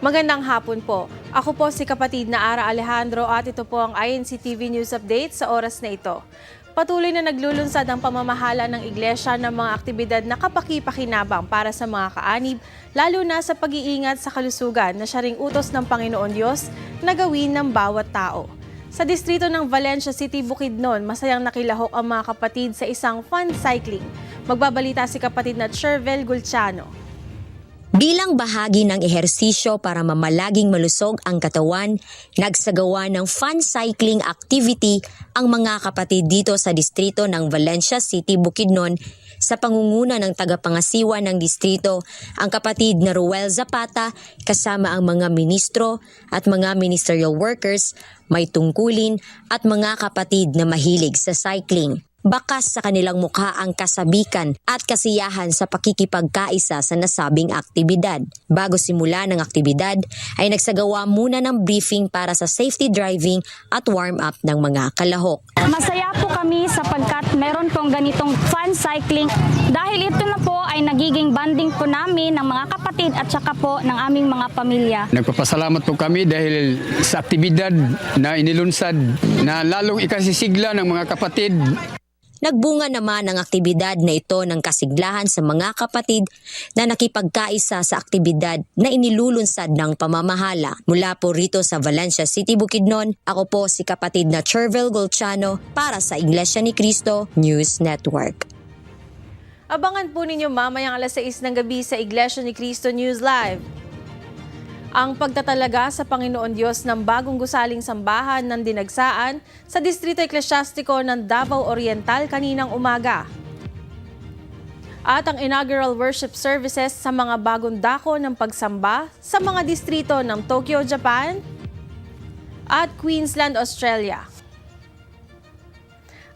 Magandang hapon po. Ako po si kapatid na Ara Alejandro at ito po ang INC TV News Update sa oras na ito. Patuloy na naglulunsad ang pamamahala ng iglesia ng mga aktibidad na kapaki-pakinabang para sa mga kaanib, lalo na sa pag-iingat sa kalusugan na siya ring utos ng Panginoon Diyos na gawin ng bawat tao. Sa distrito ng Valencia City, Bukidnon, masayang nakilahok ang mga kapatid sa isang fun cycling. Magbabalita si kapatid na Chervel Gulciano. Bilang bahagi ng ehersisyo para mamalaging malusog ang katawan, nagsagawa ng fun cycling activity ang mga kapatid dito sa distrito ng Valencia City, Bukidnon sa pangunguna ng tagapangasiwa ng distrito, ang kapatid na Ruel Zapata kasama ang mga ministro at mga ministerial workers, may tungkulin at mga kapatid na mahilig sa cycling. Bakas sa kanilang mukha ang kasabikan at kasiyahan sa pakikipagkaisa sa nasabing aktibidad. Bago simula ng aktibidad, ay nagsagawa muna ng briefing para sa safety driving at warm-up ng mga kalahok. Masaya po kami sapagkat meron pong ganitong fun cycling dahil ito na po ay nagiging banding po namin ng mga kapatid at saka po ng aming mga pamilya. Nagpapasalamat po kami dahil sa aktibidad na inilunsad na lalong ikasisigla ng mga kapatid Nagbunga naman ang aktibidad na ito ng kasiglahan sa mga kapatid na nakipagkaisa sa aktibidad na inilulunsad ng pamamahala. Mula po rito sa Valencia City, Bukidnon, ako po si kapatid na Chervel Golchano para sa Iglesia ni Cristo News Network. Abangan po ninyo mamayang alas 6 ng gabi sa Iglesia ni Cristo News Live. Ang pagtatalaga sa Panginoon Diyos ng bagong gusaling sambahan ng dinagsaan sa Distrito Eklesyastiko ng Davao Oriental kaninang umaga. At ang inaugural worship services sa mga bagong dako ng pagsamba sa mga distrito ng Tokyo, Japan at Queensland, Australia.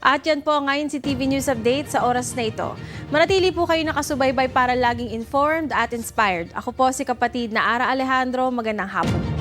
At yan po ngayon si TV News Update sa oras na ito. Manatili po kayo nakasubaybay para laging informed at inspired. Ako po si kapatid na Ara Alejandro. Magandang hapon.